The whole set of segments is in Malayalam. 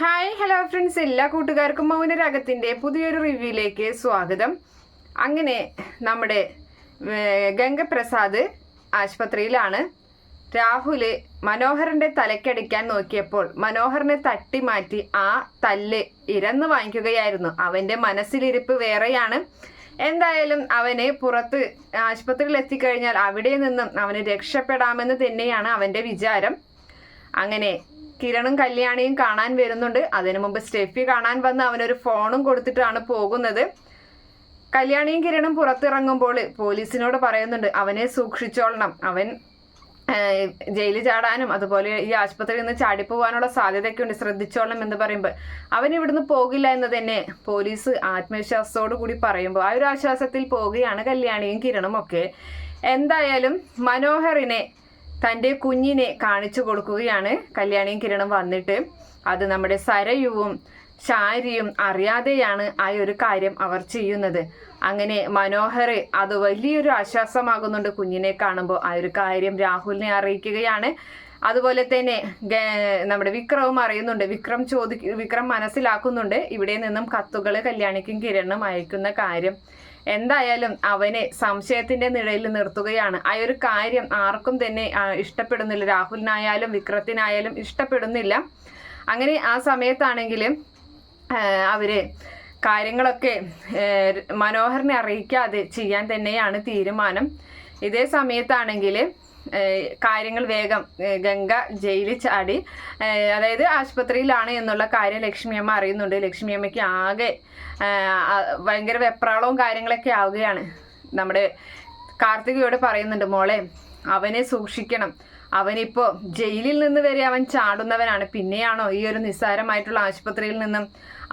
ഹായ് ഹലോ ഫ്രണ്ട്സ് എല്ലാ കൂട്ടുകാർക്കും മൗനരാഗത്തിന്റെ പുതിയൊരു റിവ്യൂയിലേക്ക് സ്വാഗതം. അങ്ങനെ നമ്മുടെ ഗംഗപ്രസാദ് ആശുപത്രിയിലാണ്. രാഹുൽ മനോഹറിന്റെ തലക്കടിക്കാൻ നോക്കിയപ്പോൾ മനോഹറിനെ തട്ടി മാറ്റി ആ തല്ല് ഇരന്ന് വാങ്ങിക്കുകയായിരുന്നു. അവന്റെ മനസ്സിലിരിപ്പ് വേറെയാണ്. എന്തായാലും അവനെ പുറത്ത് ആശുപത്രിയിൽ എത്തിക്കഴിഞ്ഞാൽ അവിടെ നിന്നും അവന് രക്ഷപ്പെടാമെന്ന് തന്നെയാണ് അവന്റെ വിചാരം. അങ്ങനെ കിരണും കല്യാണിയും കാണാൻ വരുന്നുണ്ട്. അതിനു മുമ്പ് സ്റ്റെഫി കാണാൻ വന്ന് അവനൊരു ഫോണും കൊടുത്തിട്ടാണ് പോകുന്നത്. കല്യാണിയും കിരണും പുറത്തിറങ്ങുമ്പോൾ പോലീസിനോട് പറയുന്നുണ്ട് അവനെ സൂക്ഷിച്ചോളണം. അവൻ ജയിലിൽ ചാടാനും അതുപോലെ ഈ ആശുപത്രിയിൽ നിന്ന് ചാടിപ്പോവാനുള്ള സാധ്യതയൊക്കെ ഉണ്ട് ശ്രദ്ധിച്ചോളണം എന്ന് പറയുമ്പോൾ അവൻ ഇവിടുന്ന് പോകില്ല എന്ന് തന്നെ പോലീസ് ആത്മവിശ്വാസത്തോടു കൂടി പറയുമ്പോൾ ആ ഒരു ആശ്വാസത്തിൽ പോവുകയാണ് കല്യാണിയും കിരണും ഒക്കെ. എന്തായാലും മനോഹറിനെ തന്റെ കുഞ്ഞിനെ കാണിച്ചു കൊടുക്കുകയാണ്. കല്യാണിയും കിരണും വന്നിട്ട് അത് നമ്മുടെ സരയുവും ശാരിയും അറിയാതെയാണ് ആ ഒരു കാര്യം അവർ ചെയ്യുന്നത്. അങ്ങനെ മനോഹർ അത് വലിയൊരു ആശ്വാസമാകുന്നുണ്ട് കുഞ്ഞിനെ കാണുമ്പോൾ. ആ ഒരു കാര്യം രാഹുലിനെ അറിയിക്കുകയാണ്. അതുപോലെ തന്നെ നമ്മുടെ വിക്രവും അറിയുന്നുണ്ട്. വിക്രം ചോദി വിക്രം മനസ്സിലാക്കുന്നുണ്ട്. ഇവിടെ നിന്നും കത്തുകൾ കല്യാണിക്കും കിരണും അയക്കുന്ന കാര്യം. എന്തായാലും അവനെ സംശയത്തിന്റെ നിഴലിൽ നിർത്തുകയാണ്. ആ ഒരു കാര്യം ആർക്കും തന്നെ ഇഷ്ടപ്പെടുന്നില്ല. രാഹുലിനായാലും വിക്രത്തിനായാലും ഇഷ്ടപ്പെടുന്നില്ല. അങ്ങനെ ആ സമയത്താണെങ്കിലും അവർ കാര്യങ്ങളൊക്കെ മനോഹരനെ അറിയിക്കാതെ ചെയ്യാൻ തന്നെയാണ് തീരുമാനം. ഇതേ സമയത്താണെങ്കിൽ കാര്യങ്ങൾ വേഗം ഗംഗ ജയിലിൽ ചാടി അതായത് ആശുപത്രിയിലാണ് എന്നുള്ള കാര്യം ലക്ഷ്മിയമ്മ അറിയുന്നുണ്ട്. ലക്ഷ്മിയമ്മയ്ക്ക് ആകെ ഭയങ്കര വെപ്രാളവും കാര്യങ്ങളൊക്കെ ആവുകയാണ്. നമ്മുടെ കാർത്തികയോട് പറയുന്നുണ്ട് മോളെ അവനെ സൂക്ഷിക്കണം. അവനിപ്പോ ജയിലിൽ നിന്ന് വരെ അവൻ ചാടുന്നവനാണ്. പിന്നെയാണോ ഈ ഒരു നിസ്സാരമായിട്ടുള്ള ആശുപത്രിയിൽ നിന്നും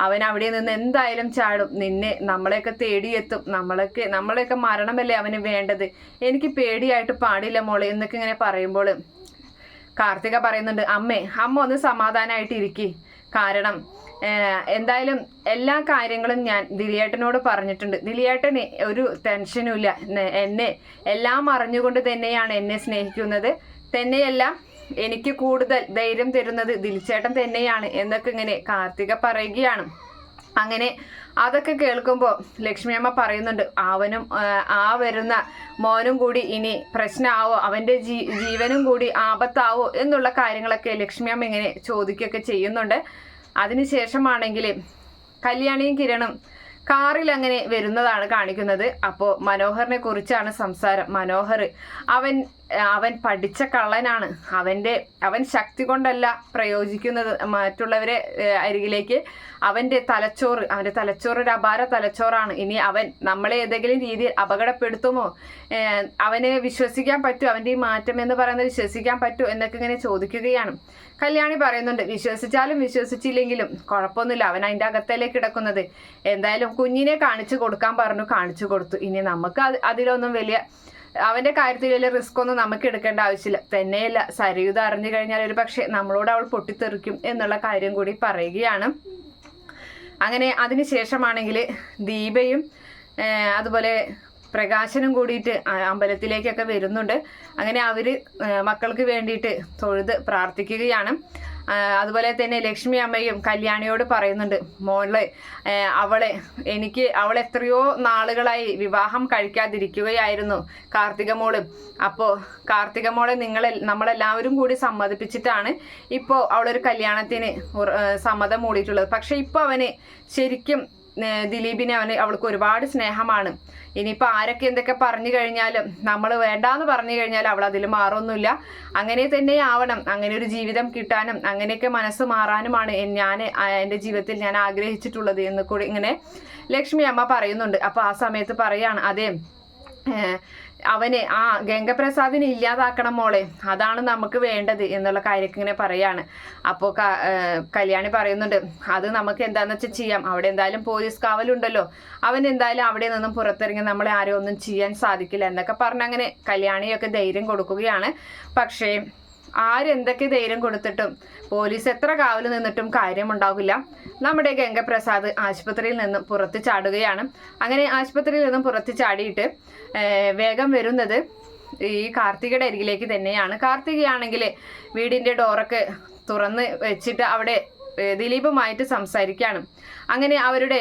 അവൻ അവിടെ നിന്ന് എന്തായാലും ചാടും. നിന്നെ നമ്മളെയൊക്കെ തേടിയെത്തും. നമ്മളൊക്കെ നമ്മളെയൊക്കെ മരണമല്ലേ അവന് വേണ്ടത്? എനിക്ക് പേടിയായിട്ട് പാടില്ല മോളെ എന്നൊക്കെ ഇങ്ങനെ പറയുമ്പോൾ കാർത്തിക പറയുന്നുണ്ട് അമ്മേ അമ്മ ഒന്ന് സമാധാനമായിട്ട് ഇരിക്കി. കാരണം എന്തായാലും എല്ലാ കാര്യങ്ങളും ഞാൻ ദിലിയേട്ടനോട് പറഞ്ഞിട്ടുണ്ട്. ദിലിയേട്ടന് ഒരു ടെൻഷനും ഇല്ല. എന്നെ എല്ലാം അറിഞ്ഞുകൊണ്ട് തന്നെയാണ് എന്നെ സ്നേഹിക്കുന്നത്. തന്നെയല്ല എനിക്ക് കൂടുതൽ ധൈര്യം തരുന്നത് ദിൽച്ചേട്ടൻ തന്നെയാണ് എന്നൊക്കെ ഇങ്ങനെ കാർത്തിക പറയുകയാണ്. അങ്ങനെ അതൊക്കെ കേൾക്കുമ്പോൾ ലക്ഷ്മിയമ്മ പറയുന്നുണ്ട് അവനും ആ, വരുന്ന മോനും കൂടി ഇനി പ്രശ്നമാവോ അവന്റെ ജീ ജീവനും കൂടി ആപത്താവോ? എന്നുള്ള കാര്യങ്ങളൊക്കെ ലക്ഷ്മിയമ്മ ഇങ്ങനെ ചോദിക്കുകയൊക്കെ ചെയ്യുന്നുണ്ട്. അതിനുശേഷമാണെങ്കിൽ കല്യാണിയും കിരണും കാറിൽ അങ്ങനെ വരുന്നതാണ് കാണിക്കുന്നത്. അപ്പോൾ മനോഹറിനെ കുറിച്ചാണ് സംസാരം. മനോഹർ അവൻ അവൻ പഠിച്ച കള്ളനാണ്. അവന്റെ അവൻ ശക്തി കൊണ്ടല്ല പ്രയോജിക്കുന്നത്. മറ്റുള്ളവരെ അരികിലേക്ക് അവന്റെ തലച്ചോറ് അവന്റെ തലച്ചോറ് ഒരു അപാര തലച്ചോറാണ്. ഇനി അവൻ നമ്മളെ ഏതെങ്കിലും രീതിയിൽ അപകടപ്പെടുത്തുമോ? അവനെ വിശ്വസിക്കാൻ പറ്റുമോ അവന്റെ ഈ മാറ്റം എന്ന് പറയുന്നത് വിശ്വസിക്കാൻ പറ്റുമോ എന്നൊക്കെ ഇങ്ങനെ ചോദിക്കുകയാണ്. കല്യാണി പറയുന്നുണ്ട് വിശ്വസിച്ചാലും വിശ്വസിച്ചില്ലെങ്കിലും കുഴപ്പമൊന്നുമില്ല. അവൻ അതിന്റെ അകത്തേലേക്ക് കിടക്കുന്നത്. എന്തായാലും കുഞ്ഞിനെ കാണിച്ചു കൊടുക്കാൻ പറഞ്ഞു കാണിച്ചു കൊടുത്തു. ഇനി നമുക്ക് അത് അതിലൊന്നും വലിയ അവന്റെ കാര്യത്തിൽ വലിയ റിസ്ക് ഒന്നും നമുക്ക് എടുക്കേണ്ട ആവശ്യമില്ല. തന്നെയല്ല സരയുത അറിഞ്ഞു കഴിഞ്ഞാൽ ഒരു പക്ഷേ നമ്മളോട് അവൾ പൊട്ടിത്തെറിക്കും എന്നുള്ള കാര്യം കൂടി പറയുകയാണ്. അങ്ങനെ അതിനുശേഷമാണെങ്കിൽ ദീപയും അതുപോലെ പ്രകാശനും കൂടിയിട്ട് അമ്പലത്തിലേക്കൊക്കെ വരുന്നുണ്ട്. അങ്ങനെ അവർ മക്കൾക്ക് വേണ്ടിയിട്ട് തൊഴുത് പ്രാർത്ഥിക്കുകയാണ്. അതുപോലെ തന്നെ ലക്ഷ്മി അമ്മയും കല്യാണിയോട് പറയുന്നുണ്ട് മോളെ അവളെ എനിക്ക് അവൾ എത്രയോ നാളുകളായി വിവാഹം കഴിക്കാതിരിക്കുകയായിരുന്നു കാർത്തിക മോൾ. അപ്പോൾ കാർത്തിക മോളെ നിങ്ങളെ നമ്മളെല്ലാവരും കൂടി സമ്മതിപ്പിച്ചിട്ടാണ് ഇപ്പോൾ അവളൊരു കല്യാണത്തിന് സമ്മതം മൂടിയിട്ടുള്ളത്. പക്ഷെ ഇപ്പോൾ അവന് ശരിക്കും ദിലീപിനെ അവന് അവൾക്ക് ഒരുപാട് സ്നേഹമാണ്. ഇനിയിപ്പോൾ ആരൊക്കെ എന്തൊക്കെ പറഞ്ഞു കഴിഞ്ഞാലും നമ്മൾ വേണ്ടാന്ന് പറഞ്ഞു കഴിഞ്ഞാൽ അവൾ അതിൽ മാറൊന്നുമില്ല. അങ്ങനെ തന്നെ ആവണം. അങ്ങനെ ഒരു ജീവിതം കിട്ടാനും അങ്ങനെയൊക്കെ മനസ്സ് മാറാനുമാണ് ഞാൻ എന്റെ ജീവിതത്തിൽ ഞാൻ ആഗ്രഹിച്ചിട്ടുള്ളത് എന്ന് കൂടി ഇങ്ങനെ ലക്ഷ്മി അമ്മ പറയുന്നുണ്ട്. അപ്പോൾ ആ സമയത്ത് പറയാണ് അതെ അവനെ ആ ഗംഗപ്രസാദിനെ ഇല്ലാതാക്കണം മോളെ അതാണ് നമുക്ക് വേണ്ടത് എന്നുള്ള കാര്യമൊക്കെ ഇങ്ങനെ പറയാണ്. അപ്പോൾ കല്യാണി പറയുന്നുണ്ട് അത് നമുക്ക് എന്താന്ന് വെച്ചാൽ ചെയ്യാം അവിടെ എന്തായാലും പോലീസ് കാവലുണ്ടല്ലോ അവൻ എന്തായാലും അവിടെ നിന്നും പുറത്തിറങ്ങി നമ്മളെ ആരും ഒന്നും ചെയ്യാൻ സാധിക്കില്ല എന്നൊക്കെ പറഞ്ഞ് അങ്ങനെ കല്യാണിയൊക്കെ ധൈര്യം കൊടുക്കുകയാണ്. പക്ഷേ ആരെന്തൊക്കെ ധൈര്യം കൊടുത്തിട്ടും പോലീസ് എത്ര കാവൽ നിന്നിട്ടും കാര്യമുണ്ടാകില്ല നമ്മുടെ ഗംഗപ്രസാദ് ആശുപത്രിയിൽ നിന്നും പുറത്ത് ചാടുകയാണ്. അങ്ങനെ ആശുപത്രിയിൽ നിന്നും പുറത്ത് ചാടിയിട്ട് വേഗം വരുന്നത് ഈ കാർത്തികയുടെ അരികിലേക്ക് തന്നെയാണ്. കാർത്തികയാണെങ്കിൽ വീടിന്റെ ഡോറൊക്കെ തുറന്ന് വെച്ചിട്ട് അവിടെ ദിലീപുമായിട്ട് സംസാരിക്കുകയാണ് അങ്ങനെ അവരുടെ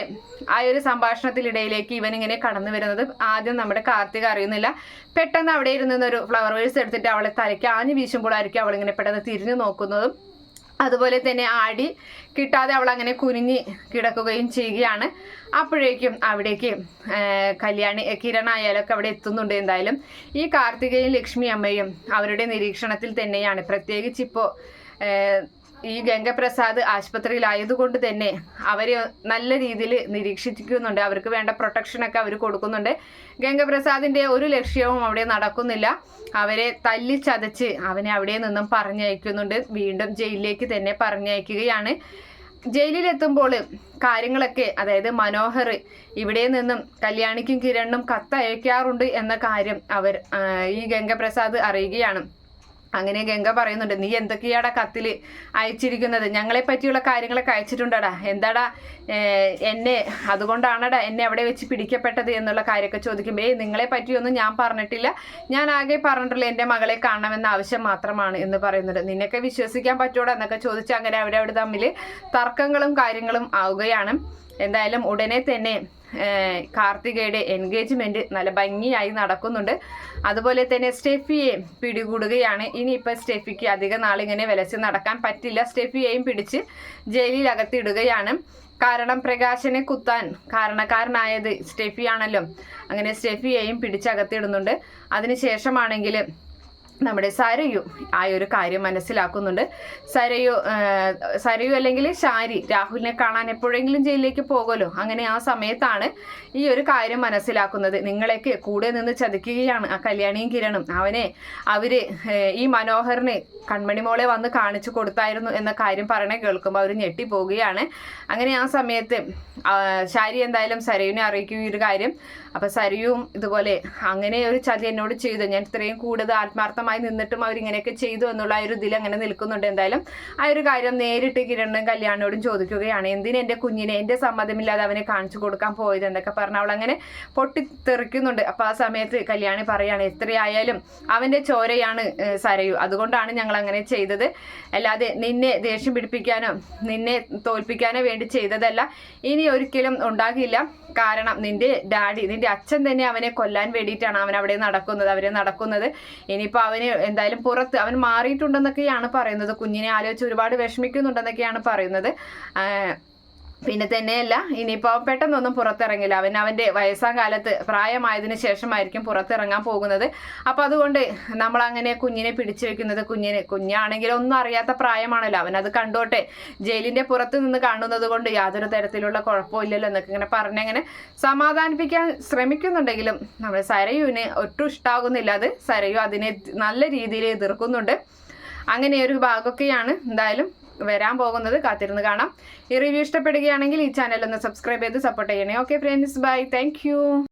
ആ ഒരു സംഭാഷണത്തിനിടയിലേക്ക് ഇവൻ ഇങ്ങനെ കടന്നു വരുന്നത് ആദ്യം നമ്മുടെ കാർത്തിക അറിയുന്നില്ല. പെട്ടെന്ന് അവിടെ ഇരുന്ന് ഒരു ഫ്ലവർ വേഴ്സ് എടുത്തിട്ട് അവളെ തലയ്ക്ക് ആഞ്ഞു വീശുമ്പോഴായിരിക്കും ഇങ്ങനെ പെട്ടെന്ന് തിരിഞ്ഞു നോക്കുന്നതും. അതുപോലെ തന്നെ ആടി കിട്ടാതെ അവൾ അങ്ങനെ കുനിഞ്ഞ് കിടക്കുകയും ചെയ്യുകയാണ്. അപ്പോഴേക്കും അവിടേക്ക് കല്യാണി കിരൺ ആയാലൊക്കെ അവിടെ എത്തുന്നുണ്ട് എന്തായാലും. ഈ കാർത്തികയും ലക്ഷ്മി അമ്മയും അവരുടെ നിരീക്ഷണത്തിൽ തന്നെയാണ്. പ്രത്യേകിച്ച് ഇപ്പോൾ ഈ ഗംഗപ്രസാദ് ആശുപത്രിയിലായതുകൊണ്ട് തന്നെ അവരെ നല്ല രീതിയിൽ നിരീക്ഷിക്കുന്നുണ്ട് അവർക്ക് വേണ്ട പ്രൊട്ടക്ഷനൊക്കെ അവർ കൊടുക്കുന്നുണ്ട്. ഗംഗപ്രസാദിന്റെ ഒരു ലക്ഷ്യവും അവിടെ നടക്കുന്നില്ല. അവരെ തല്ലിച്ചതച്ച് അവനെ അവിടെ നിന്നും പറഞ്ഞയക്കുന്നുണ്ട്. വീണ്ടും ജയിലിലേക്ക് തന്നെ പറഞ്ഞയക്കുകയാണ്. ജയിലിലെത്തുമ്പോൾ കാര്യങ്ങളൊക്കെ അതായത് മനോഹർ ഇവിടെ നിന്നും കല്യാണിക്കും കിരണിനും കത്തയക്കാറുണ്ട് എന്ന കാര്യം അവർ ഈ ഗംഗപ്രസാദ് അറിയുകയാണ്. അങ്ങനെ ഗംഗ പറയുന്നുണ്ട് നീ എന്തൊക്കെയാടാ കത്തിൽ അയച്ചിരിക്കുന്നത്? ഞങ്ങളെ പറ്റിയുള്ള കാര്യങ്ങളൊക്കെ അയച്ചിട്ടുണ്ടടാ. എന്താടാ എന്നെ അതുകൊണ്ടാണടാ എന്നെ അവിടെ വെച്ച് പിടിക്കപ്പെട്ടത് എന്നുള്ള കാര്യമൊക്കെ ചോദിക്കുമ്പോൾ ഏയ് നിങ്ങളെ പറ്റിയൊന്നും ഞാൻ പറഞ്ഞിട്ടില്ല. ഞാൻ ആകെ പറഞ്ഞിട്ടുള്ള എന്റെ മകളെ കാണണമെന്ന ആവശ്യം മാത്രമാണ് എന്ന് പറയുന്നുണ്ട്. നിന്നൊക്കെ വിശ്വസിക്കാൻ പറ്റുമോടാ എന്നൊക്കെ ചോദിച്ച് അങ്ങനെ അവിടെ തമ്മിൽ തർക്കങ്ങളും കാര്യങ്ങളും ആവുകയാണ്. എന്തായാലും ഉടനെ തന്നെ കാർത്തികയുടെ എൻഗേജ്മെന്റ് നല്ല ഭംഗിയായി നടക്കുന്നുണ്ട്. അതുപോലെ തന്നെ സ്റ്റെഫിയെ പിടികൂടുകയാണ്. ഇനിയിപ്പോൾ സ്റ്റെഫിക്ക് അധിക നാളിങ്ങനെ വിലച്ച് നടക്കാൻ പറ്റില്ല. സ്റ്റെഫിയെയും പിടിച്ച് ജയിലിൽ അകത്തിടുകയാണ് കാരണം പ്രകാശനെ കുത്താൻ കാരണക്കാരനായത് സ്റ്റെഫിയാണല്ലോ. അങ്ങനെ സ്റ്റെഫിയെയും പിടിച്ചകത്തിടുന്നുണ്ട് അതിനുശേഷമാണെങ്കിൽ നമ്മുടെ സരയു ആ ഒരു കാര്യം മനസ്സിലാക്കുന്നുണ്ട്. സരയു സരയു അല്ലെങ്കിൽ ഷാരി രാഹുലിനെ കാണാൻ എപ്പോഴെങ്കിലും ജയിലിലേക്ക് പോകുമല്ലോ? അങ്ങനെ ആ സമയത്താണ് ഈ ഒരു കാര്യം മനസ്സിലാക്കുന്നത്. നിങ്ങളെയൊക്കെ കൂടെ നിന്ന് ചതിക്കുകയാണ് ആ കല്യാണിയും കിരണും. അവനെ അവർ ഈ മനോഹറിനെ കൺമണി മോളെ വന്ന് കാണിച്ചു കൊടുത്തായിരുന്നു എന്ന കാര്യം പറയണേ കേൾക്കുമ്പോൾ അവർ ഞെട്ടിപ്പോവുകയാണ്. അങ്ങനെ ആ സമയത്ത് ശാരി എന്തായാലും സരയുവിനെ അറിയിക്കും ഈ ഒരു കാര്യം അപ്പൊ സരിയും ഇതുപോലെ അങ്ങനെ ഒരു ചതി എന്നോട് ചെയ്തു. ഞാൻ ഇത്രയും കൂടുതൽ ആത്മാർത്ഥമായി നിന്നിട്ടും അവരിങ്ങനെയൊക്കെ ചെയ്തു എന്നുള്ള ആ ഒരു ഇതിൽ അങ്ങനെ നിൽക്കുന്നുണ്ട്. എന്തായാലും ആ ഒരു കാര്യം നേരിട്ട് കിരണും കല്യാണോടും ചോദിക്കുകയാണ്. എന്തിന് എന്റെ കുഞ്ഞിനെ എന്റെ സമ്മതമില്ലാതെ അവനെ കാണിച്ചു കൊടുക്കാൻ പോയത് എന്നൊക്കെ പറഞ്ഞ് അവൾ അങ്ങനെ പൊട്ടിത്തെറിക്കുന്നുണ്ട്. അപ്പൊ ആ സമയത്ത് കല്യാണി പറയാണ് എത്രയായാലും അവന്റെ ചോരയാണ് സരയു. അതുകൊണ്ടാണ് ഞങ്ങൾ അങ്ങനെ ചെയ്തത്. അല്ലാതെ നിന്നെ ദേഷ്യം പിടിപ്പിക്കാനോ നിന്നെ തോൽപ്പിക്കാനോ വേണ്ടി ചെയ്തതല്ല. ഇനി ഒരിക്കലും ഉണ്ടാകില്ല. കാരണം നിന്റെ ഡാഡി നിന്റെ അച്ഛൻ തന്നെ അവനെ കൊല്ലാൻ വേണ്ടിയിട്ടാണ് അവൻ അവിടെ നടക്കുന്നത് അവരെ നടക്കുന്നത്. ഇനിയിപ്പോൾ അവന് എന്തായാലും പുറത്ത് അവൻ മാറിയിട്ടുണ്ടെന്നൊക്കെയാണ് പറയുന്നത്. കുഞ്ഞിനെ ആലോചിച്ച് ഒരുപാട് വിഷമിക്കുന്നുണ്ടെന്നൊക്കെയാണ് പറയുന്നത്. പിന്നെ തന്നെയല്ല ഇനിയിപ്പോൾ പെട്ടെന്നൊന്നും പുറത്തിറങ്ങില്ല. അവൻ അവന്റെ വയസ്സാം കാലത്ത് പ്രായമായതിന് ശേഷമായിരിക്കും പുറത്തിറങ്ങാൻ പോകുന്നത്. അപ്പം അതുകൊണ്ട് നമ്മൾ അങ്ങനെ കുഞ്ഞിനെ പിടിച്ചു വെക്കുന്നത് കുഞ്ഞിനെ കുഞ്ഞാണെങ്കിൽ ഒന്നും അറിയാത്ത പ്രായമാണല്ലോ. അവൻ അത് കണ്ടോട്ടെ. ജയിലിന്റെ പുറത്ത് നിന്ന് കാണുന്നത് കൊണ്ട് യാതൊരു തരത്തിലുള്ള കുഴപ്പമില്ലല്ലോ എന്നൊക്കെ ഇങ്ങനെ പറഞ്ഞങ്ങനെ സമാധാനിപ്പിക്കാൻ ശ്രമിക്കുന്നുണ്ടെങ്കിലും നമ്മൾ സരയുവിന് ഒട്ടും ഇഷ്ടാകുന്നില്ല. അത് സരയു അതിനെ നല്ല രീതിയിൽ എതിർക്കുന്നുണ്ട്. അങ്ങനെ ഒരു ഭാഗമൊക്കെയാണ്. എന്തായാലും വരാൻ പോകുന്നത് കാത്തിരുന്ന് കാണാം. ഈ റിവ്യൂ ഇഷ്ടപ്പെടുകയാണെങ്കിൽ ഈ ചാനൽ ഒന്ന് സബ്സ്ക്രൈബ് ചെയ്ത് സപ്പോർട്ട് ചെയ്യണേ. Okay friends bye thank